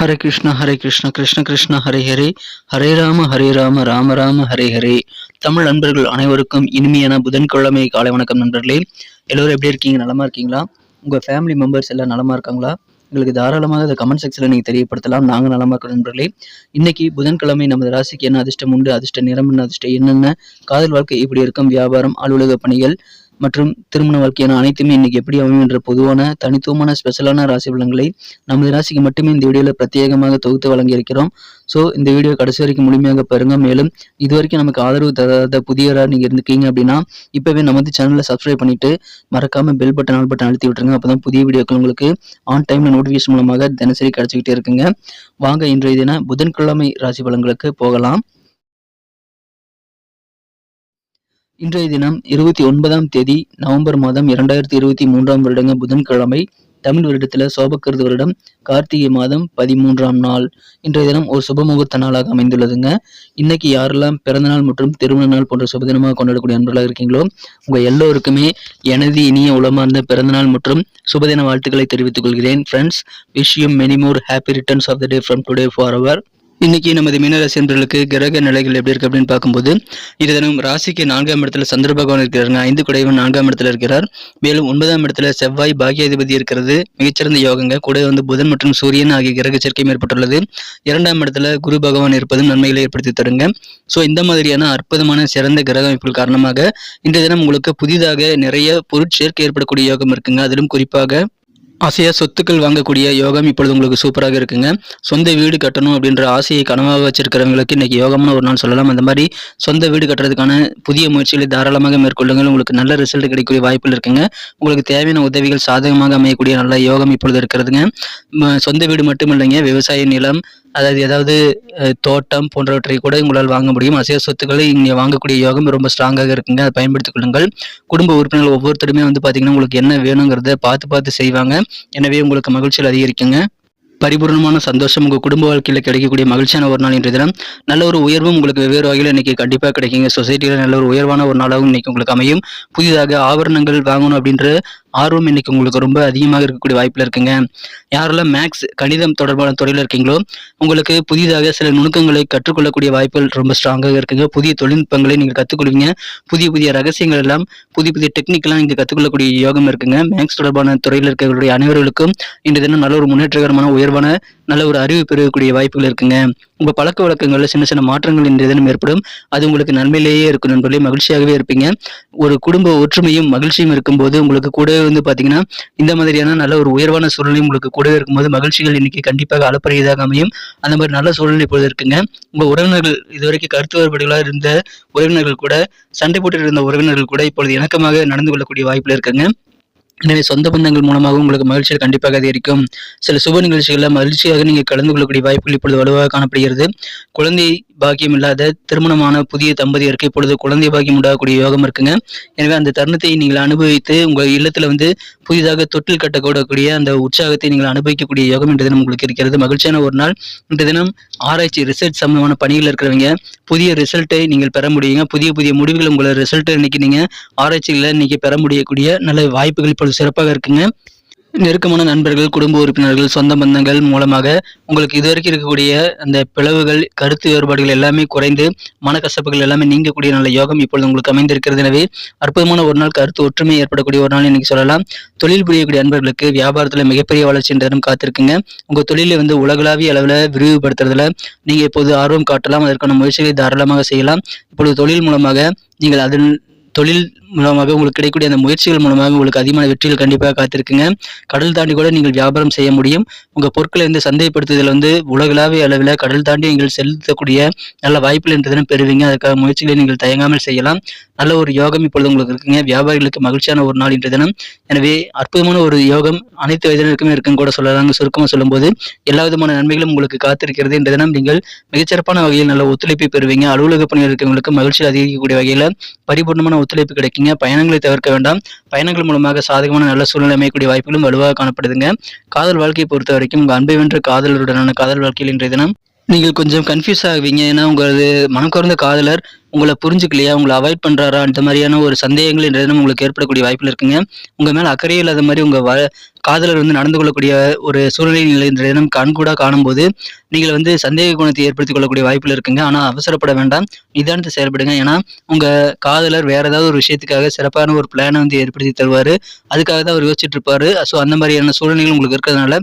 ஹரே கிருஷ்ணா ஹரே கிருஷ்ணா கிருஷ்ண கிருஷ்ண ஹரே ஹரே. ஹரே ராம ஹரே ராம ராம ராம ஹரே ஹரே. தமிழ் நண்பர்கள் அனைவருக்கும் இனிமையான புதன்கிழமை காலை வணக்கம் நண்பர்களே. எல்லோரும் எப்படி இருக்கீங்க? நலமா இருக்கீங்களா? உங்கள் ஃபேமிலி மெம்பர்ஸ் எல்லாம் நலமா இருக்காங்களா? எங்களுக்கு தாராளமாக அதை கமெண்ட் செக்ஷனில் நீங்கள் தெரியப்படுத்தலாம். நாங்கள் நலமாக இருக்கிறோம் நண்பர்களே. இன்னைக்கு புதன்கிழமை நமது ராசிக்கு என்ன அதிர்ஷ்டம் உண்டு? அதிர்ஷ்ட நிறம் என்ன? அதிர்ஷ்டம் என்னென்ன காதல் வாழ்க்கை இப்படி இருக்கும்? வியாபாரம் அலுவலக பணிகள் மற்றும் திருமண வாழ்க்கையான அனைத்துமே இன்னைக்கு எப்படி அமையும் என்ற பொதுவான தனித்துவமான ஸ்பெஷலான ராசி பலன்களை நமது ராசிக்கு மட்டுமே இந்த வீடியோவில் பிரத்யேகமாக தொகுத்து வழங்கியிருக்கிறோம் ஸோ இந்த வீடியோ கடைசி வரைக்கும் முழுமையாக பாருங்க. மேலும் இது வரைக்கும் நமக்கு ஆதரவு தராத புதியவராக நீங்கள் இருந்துக்கீங்க அப்படின்னா இப்போவே நமது சேனலை சப்ஸ்கிரைப் பண்ணிட்டு மறக்காம பெல் பட்டன் ஆல் பட்டன் அழுத்தி விட்டுருங்க. அப்போ தான் புதிய வீடியோக்கள் உங்களுக்கு ஆன் டைம்ல நோட்டிஃபிகேஷன் மூலமாக தினசரி கிடைச்சிக்கிட்டே இருக்குங்க. வாங்க இன்றைய தினம் புதன்கிழமை ராசி பலன்களுக்கு போகலாம். இன்றைய தினம் இருபத்தி ஒன்பதாம் தேதி நவம்பர் மாதம் இரண்டாயிரத்தி இருபத்தி மூன்றாம் வருடங்க புதன்கிழமை தமிழ் வருடத்தில் சோபக்கிருது வருடம் கார்த்திகை மாதம் பதிமூன்றாம் நாள். இன்றைய தினம் ஒரு சுபமுகூர்த்த நாளாக அமைந்துள்ளதுங்க. இன்னைக்கு யாரெல்லாம் பிறந்தநாள் மற்றும் திருமண நாள் போன்ற சுபதினமாக கொண்டாடக்கூடிய அன்பர்களாக இருக்கீங்களோ உங்கள் எல்லோருக்குமே எனது இனிய உளமார்ந்த பிறந்தநாள் மற்றும் சுபதின வாழ்த்துக்களை தெரிவித்துக் கொள்கிறேன். Friends wish you many more happy returns of the day from today for our இன்னைக்கு நமது மீனராசி என்பர்களுக்கு கிரக நிலைகள் எப்படி இருக்கு அப்படின்னு பார்க்கும்போது இது தினம் ராசிக்கு நான்காம் இடத்துல சந்திர பகவான் இருக்கிறாங்க ஐந்து குடைவன் நான்காம் இடத்துல இருக்கிறார். மேலும் ஒன்பதாம் இடத்துல செவ்வாய் பாக்யாதிபதி இருக்கிறது. மிகச்சிறந்த யோகங்க கூட வந்து புதன் மற்றும் சூரியன் ஆகிய கிரக சேர்க்கையும் ஏற்பட்டுள்ளது இரண்டாம் இடத்துல குரு பகவான் இருப்பதும் நன்மைகளை ஏற்படுத்தி தருங்க. ஸோ இந்த மாதிரியான அற்புதமான சிறந்த கிரக அமைப்புகள் காரணமாக இன்றைய தினம் உங்களுக்கு புதிதாக நிறைய பொருட்சேர்க்கை ஏற்படக்கூடிய யோகம் இருக்குங்க. அதிலும் குறிப்பாக ஆசையாக சொத்துக்கள் வாங்கக்கூடிய யோகம் இப்பொழுது உங்களுக்கு சூப்பராக இருக்குங்க. சொந்த வீடு கட்டணும் அப்படின்ற ஆசையை கனவாக வச்சிருக்கிறவங்களுக்கு இன்னைக்கு யோகமான ஒரு நாள் சொல்லலாம். அந்த மாதிரி சொந்த வீடு கட்டுறதுக்கான புதிய முயற்சிகளை தாராளமாக மேற்கொள்ளுங்கள். உங்களுக்கு நல்ல ரிசல்ட் கிடைக்கக்கூடிய வாய்ப்புகள் இருக்குங்க. உங்களுக்கு தேவையான உதவிகள் சாதகமாக அமையக்கூடிய நல்ல யோகம் இப்பொழுது இருக்கிறதுங்க. ம, சொந்த வீடு மட்டும் இல்லைங்க. விவசாய நிலம் அதாவது ஏதாவது தோட்டம் போன்றவற்றை கூட உங்களால் வாங்க முடியும். அசைய சொத்துக்களை இங்கே வாங்கக்கூடிய யோகம் ரொம்ப ஸ்ட்ராங்காக இருக்குங்க. அதை பயன்படுத்திக் கொள்ளுங்கள். குடும்ப உறுப்பினர்கள் ஒவ்வொருத்தருமே வந்து பார்த்தீங்கன்னா உங்களுக்கு என்ன வேணுங்கிறத பார்த்து பார்த்து செய்வாங்க. எனவே உங்களுக்கு மகிழ்ச்சியில் அதிகரிக்குங்க. பரிபூர்ணமான சந்தோஷம் உங்கள் குடும்ப வாழ்க்கையில் கிடைக்கக்கூடிய மகிழ்ச்சியான ஒரு நாள் இன்றைய தினம். நல்ல ஒரு உயர்வும் உங்களுக்கு வெவ்வேறு வகையில் இன்னைக்கு கண்டிப்பாக கிடைக்குங்க. சொசைட்டியில் நல்ல ஒரு உயர்வான ஒரு நாளாகவும் இன்னைக்கு உங்களுக்கு அமையும். புதிதாக ஆபரணங்கள் வாங்கணும் அப்படின்ற ஆர்வம் இன்னைக்கு உங்களுக்கு ரொம்ப அதிகமாக இருக்கக்கூடிய வாய்ப்பில் இருக்குங்க. யாரெல்லாம் மேக்ஸ் கணிதம் தொடர்பான துறையில் இருக்கீங்களோ உங்களுக்கு புதிதாக சில நுணுக்கங்களை கற்றுக்கொள்ளக்கூடிய வாய்ப்புகள் ரொம்ப ஸ்ட்ராங்காக இருக்குங்க. புதிய தொழில்நுட்பங்களை நீங்கள் கற்றுக்கொள்வீங்க புதிய புதிய ரகசியங்கள் எல்லாம் புதிய புதிய டெக்னிக்கெல்லாம் இங்கே கற்றுக்கொள்ளக்கூடிய யோகம் இருக்குங்க. மேக்ஸ் தொடர்பான துறையில் இருக்கிறவர்களுடைய அனைவர்களுக்கும் இன்றைய தினம் நல்ல ஒரு முன்னேற்றகரமான உயர்வான நல்ல ஒரு அறிவு பெறக்கூடிய வாய்ப்புகள் இருக்குங்க. உங்க பழக்க வழக்கங்களில் சின்ன சின்ன மாற்றங்கள் இன்றைய தினம் ஏற்படும். அது உங்களுக்கு நன்மையிலேயே இருக்கும் நண்பர்களே மகிழ்ச்சியாகவே இருப்பீங்க. ஒரு குடும்ப ஒற்றுமையும் மகிழ்ச்சியும் இருக்கும்போது உங்களுக்கு கூடவே வந்து பாத்தீங்கன்னா இந்த மாதிரியான நல்ல ஒரு உயர்வான சூழ்நிலையும் உங்களுக்கு கூடவே இருக்கும்போது மகிழ்ச்சிகள் இன்னைக்கு கண்டிப்பாக அளப்பரியதாக அமையும். அந்த மாதிரி நல்ல சூழ்நிலை இப்பொழுது இருக்குங்க. உங்க உறவினர்கள் இதுவரைக்கும் கருத்து வேறுபாடுகளாக இருந்த உறவினர்கள் கூட சண்டை போட்டு இருந்த உறவினர்கள் கூட இப்பொழுது இணக்கமாக நடந்து கொள்ளக்கூடிய வாய்ப்புல இருக்குங்க. எனவே சொந்த பந்தங்கள் மூலமாக உங்களுக்கு மகிழ்ச்சிகள் கண்டிப்பாக அதிகரிக்கும் சில சுப நிகழ்ச்சிகளில் மகிழ்ச்சியாக நீங்கள் கலந்து கொள்ளக்கூடிய வாய்ப்புகள் இப்பொழுது வலுவாக காணப்படுகிறது. குழந்தை பாக்கியம் இல்லாத திருமணமான புதிய தம்பதியருக்கு இப்பொழுது குழந்தை பாக்கியம் உண்டாகக்கூடிய யோகம் இருக்குங்க. எனவே அந்த தருணத்தை நீங்கள் அனுபவித்து உங்கள் இல்லத்தில் வந்து புதிதாக தொட்டில் கட்டக்கூடக்கூடிய அந்த உற்சாகத்தை நீங்கள் அனுபவிக்கக்கூடிய யோகம் இன்று தினம் உங்களுக்கு இருக்கிறது. மகிழ்ச்சியான ஒரு நாள். இன்று தினம் ஆராய்ச்சி ரிசர்ச் சம்பந்தமான பணிகள் இருக்கிறவங்க புதிய ரிசல்ட்டை நீங்கள் பெற முடியுங்க. புதிய புதிய முடிவுகள் உங்களோட ரிசல்ட்டை இன்னைக்கு நீங்கள் ஆராய்ச்சிகளை இன்னைக்கு பெற முடியக்கூடிய நல்ல வாய்ப்புகள் இப்பொழுது சிறப்பாக இருக்குங்க. நெருக்கமான நண்பர்கள் குடும்ப உறுப்பினர்கள் சொந்த பந்தங்கள் மூலமாக உங்களுக்கு இதுவரைக்கும் இருக்கக்கூடிய அந்த பிளவுகள் கருத்து வேறுபாடுகள் எல்லாமே குறைந்து மனக்கசப்புகள் எல்லாமே நீங்கக்கூடிய நல்ல யோகம் இப்பொழுது உங்களுக்கு அமைந்திருக்கிறது. எனவே அற்புதமான ஒரு நாள் கருத்து ஒற்றுமை ஏற்படக்கூடிய ஒரு நாள் இன்னைக்கு சொல்லலாம். தொழில் புரியக்கூடிய நண்பர்களுக்கு வியாபாரத்தில் மிகப்பெரிய வளர்ச்சி என்ற காத்திருக்குங்க. உங்கள் தொழிலை வந்து உலகளாவிய அளவில் விரிவுபடுத்துறதுல நீங்கள் இப்போது ஆர்வம் காட்டலாம். அதற்கான முயற்சிகளை தாராளமாக செய்யலாம். இப்பொழுது தொழில் மூலமாக நீங்கள் அதன் தொழில் மூலமாக உங்களுக்கு கிடைக்கக்கூடிய அந்த முயற்சிகள் மூலமாக உங்களுக்கு அதிகமான வெற்றிகள் கண்டிப்பாக காத்திருக்குங்க. கடல் தாண்டி கூட நீங்கள் வியாபாரம் செய்ய முடியும். உங்கள் பொருட்களை வந்து சந்தைப்படுத்துதல் வந்து உலகளாவிய அளவில் கடல் தாண்டி நீங்கள் செலுத்தக்கூடிய நல்ல வாய்ப்புகள் என்ற பெறுவீங்க. அதுக்காக முயற்சிகளை நீங்கள் தயங்காமல் செய்யலாம். நல்ல ஒரு யோகம் இப்பொழுது உங்களுக்கு இருக்குங்க. வியாபாரிகளுக்கு மகிழ்ச்சியான ஒரு நாள் இன்று தினம். எனவே அற்புதமான ஒரு யோகம் அனைத்து வயதினருக்குமே இருக்குன்னு கூட சொல்லலாங்க. சுருக்கமாக சொல்லும்போது எல்லா விதமான நன்மைகளும் உங்களுக்கு காத்திருக்கிறது என்ற தினம். நீங்கள் மிகச்சிறப்பான வகையில் நல்ல ஒத்துழைப்பை பெறுவீங்க. அலுவலக பணியில் இருக்கவங்களுக்கு மகிழ்ச்சி அதிகரிக்கக்கூடிய வகையில் பரிபூர்ணமான ஒத்துழைப்பு கிடைக்கும். இருக்கீங்க. பயணங்களை தவிர்க்க வேண்டாம். பயணங்கள் மூலமாக சாதகமான நல்ல சூழ்நிலை அமையக்கூடிய வாய்ப்புகளும் வலுவாக காணப்படுதுங்க. காதல் வாழ்க்கையை பொறுத்த வரைக்கும் உங்கள் அன்பை வென்ற காதலருடனான காதல் வாழ்க்கையில் இன்றைய தினம் நீங்கள் கொஞ்சம் கன்ஃபியூஸ் ஆகுவீங்க. ஏன்னா உங்களது மனக்கர்ந்த காதலர் உங்களை புரிஞ்சுக்கலையா? உங்களை அவாய்ட் பண்ணுறாரா அந்த மாதிரியான ஒரு சந்தேகங்கள் என்ற தினம் உங்களுக்கு ஏற்படக்கூடிய வாய்ப்பில் இருக்குங்க. உங்கள் மேலே அக்கறையே இல்லாத மாதிரி உங்கள் வ காதலர் வந்து நடந்து கொள்ளக்கூடிய ஒரு சூழ்நிலை நிலை இன்றைய தினம் கண்கூடாக காணும்போது நீங்கள் வந்து சந்தேக குணத்தை ஏற்படுத்திக் கொள்ளக்கூடிய வாய்ப்பில் இருக்குங்க. ஆனால் அவசரப்பட வேண்டாம். நிதானத்தை செயல்படுங்க. ஏன்னா உங்கள் காதலர் வேற ஏதாவது ஒரு விஷயத்துக்காக சிறப்பான ஒரு பிளானை வந்து ஏற்படுத்தி தருவார். அதுக்காக தான் அவர் யோசிச்சுட்டு இருப்பார். ஸோ அந்த மாதிரியான சூழ்நிலைகள் உங்களுக்கு இருக்கிறதுனால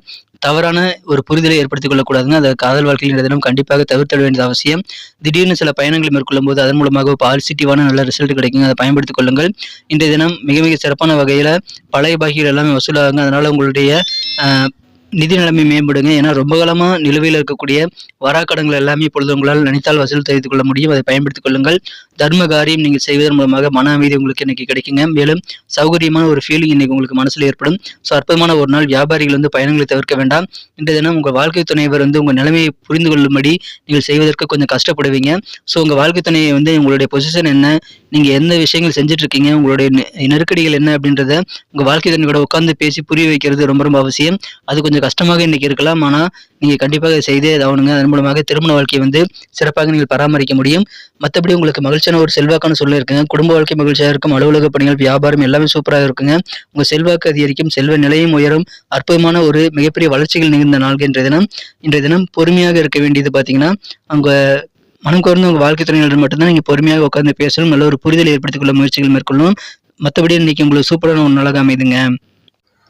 தவறான ஒரு புரிதலை ஏற்படுத்திக் கொள்ளக்கூடாதுங்க அதை காதல் வாழ்க்கையில் இந்த தினம் கண்டிப்பாக தவிர்த்திட வேண்டியது அவசியம். திடீர்னு சில பயணங்களை மேற்கொள்ளும் போது அதன் மூலமாக பாசிட்டிவான நல்ல ரிசல்ட் கிடைக்குங்க அதை பயன்படுத்திக் கொள்ளுங்கள். இன்றைய தினம் மிக மிக சிறப்பான வகையில் பழைய பாக்கிகள் எல்லாமே வசூலாகுங்க. அதனால் உங்களுடைய நிதி நிலைமை மேம்படுங்க. ஏன்னா ரொம்ப காலமாக நிலுவையில் இருக்கக்கூடிய வராக்கடங்கள் எல்லாமே இப்பொழுது உங்களால் நினைத்தால் வசூல் செய்து கொள்ள முடியும். அதை பயன்படுத்திக் கொள்ளுங்கள். தர்ம காரியம் நீங்கள் செய்வதன் மூலமாக மன அமைதி உங்களுக்கு இன்னைக்கு கிடைக்குங்க. மேலும் சௌகரியமான ஒரு ஃபீலிங் இன்னைக்கு உங்களுக்கு மனசில் ஏற்படும். ஸோ அற்புதமான ஒரு நாள். வியாபாரிகள் வந்து பயணங்களை தவிர்க்க வேண்டாம். இன்றைய தினம் உங்கள் வாழ்க்கை துணைவர் வந்து உங்கள் நிலைமையை புரிந்து கொள்ளும்படி நீங்கள் செய்வதற்கு கொஞ்சம் கஷ்டப்படுவீங்க. ஸோ உங்கள் வாழ்க்கை துணையை வந்து உங்களுடைய பொசிஷன் என்ன? நீங்கள் எந்த விஷயங்கள் செஞ்சுட்டு இருக்கீங்க உங்களுடைய நெ- நெருக்கடிகள் என்ன அப்படின்றத உங்கள் வாழ்க்கை துணை கூட உட்காந்து பேசி புரிய வைக்கிறது ரொம்ப ரொம்ப அவசியம். அது கொஞ்சம் கஷ்டமாக இன்னைக்கு இருக்கலாம். ஆனால் நீங்கள் கண்டிப்பாக செய்தே ஆகணுங்க. அதன் மூலமாக திருமண வாழ்க்கையை வந்து சிறப்பாக நீங்கள் பராமரிக்க முடியும். மற்றபடி உங்களுக்கு மகிழ்ச்சியான ஒரு செல்வாக்கான சொல்ல இருக்குங்க. குடும்ப வாழ்க்கை மகிழ்ச்சியாக இருக்கும். அலுவலக பணிகள் வியாபாரம் எல்லாமே சூப்பராக இருக்குங்க. உங்கள் செல்வாக்கு அதிகரிக்கும். செல்வ நிலையும் உயரும். அற்புதமான ஒரு மிகப்பெரிய வளர்ச்சிகள் நிகழ்ந்த நாள்கின்ற இன்றைய தினம். இன்றைய தினம் பொறுமையாக இருக்க வேண்டியது பார்த்தீங்கன்னா அவங்க மனம் கோர்ந்து உங்கள் வாழ்க்கை துணையுடன் மட்டும்தான் நீங்கள் பொறுமையாக உட்காந்து பேசணும். நல்ல ஒரு புரிதலை ஏற்படுத்திக் கொள்ள முயற்சிகள் மேற்கொள்ளணும். மற்றபடி இன்னைக்கு உங்களுக்கு சூப்பரான ஒரு நாளாக அமைதுங்க.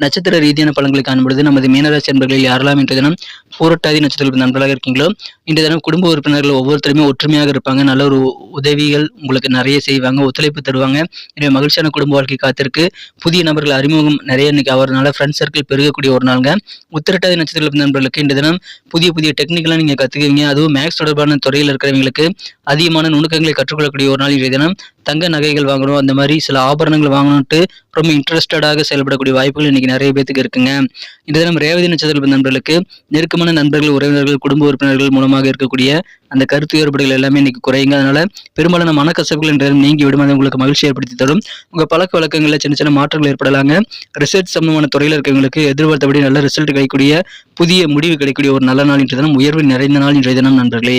நட்சத்திர ரீதியான பலன்களை காணும்பொழுது நமது மீனராசி நண்பர்களில் யாரெல்லாம் இன்றைய தினம் பூரட்டாதி நட்சத்திரத்தில் நண்பர்களாக இருக்கீங்களோ இன்றைய தினம் குடும்ப உறுப்பினர்கள் ஒவ்வொருத்தருமே ஒற்றுமையாக இருப்பாங்க. நல்ல ஒரு உதவிகள் உங்களுக்கு நிறைய செய்வாங்க ஒத்துழைப்பு தருவாங்க. எனவே மகிழ்ச்சியான குடும்ப வாழ்க்கை காத்திருக்கு. புதிய நபர்கள் அறிமுகம் நிறைய இன்னைக்கு ஆகிறதுனால ஃப்ரெண்ட் சர்க்கிள் பெருகக்கூடிய ஒரு நாளுங்க. உத்திரட்டாதி நட்சத்திர நண்பர்களுக்கு இந்த தினம் புதிய புதிய டெக்னிக்கெல்லாம் நீங்கள் கற்றுக்குவீங்க அதுவும் மேக்ஸ் தொடர்பான துறையில் இருக்கிறவங்களுக்கு அதிகமான நுணுக்கங்களை கற்றுக்கொள்ளக்கூடிய ஒரு நாள் இன்றைய தினம். தங்க நகைகள் வாங்கணும் அந்த மாதிரி சில ஆபரணங்கள் வாங்கணும்ட்டு ரொம்ப இன்ட்ரெஸ்டடாக செயல்படக்கூடிய வாய்ப்புகள் இன்னைக்கு நிறைய பேத்துக்கு இருக்குங்க. இந்த தினம் ரேவதி நட்சத்திர நண்பர்களுக்கு நெருக்கமான நண்பர்கள் உறவினர்கள் குடும்ப உறுப்பினர்கள் மூலமாக இருக்கக்கூடிய அந்த கருத்து வேறுபாடுகள் எல்லாமே இன்னைக்கு குறையுங்க. அதனால பெரும்பாலான மனக்கசப்புகள் என்ற நீங்கி விடும் அது உங்களுக்கு மகிழ்ச்சி ஏற்படுத்தி தரும். உங்க பழக்க வழக்கங்களில் சின்ன சின்ன மாற்றங்கள் ஏற்படலாங்க. ரிசர்ச் சம்பந்தமான துறையில் இருக்கவங்களுக்கு எதிர்பார்த்தபடி நல்ல ரிசல்ட் கிடைக்கக்கூடிய புதிய முடிவு கிடைக்கக்கூடிய ஒரு நல்ல நாள் இன்றைய தினம் உயர்வு நிறைந்த நாள் இன்றைய தினம் நண்பர்களே.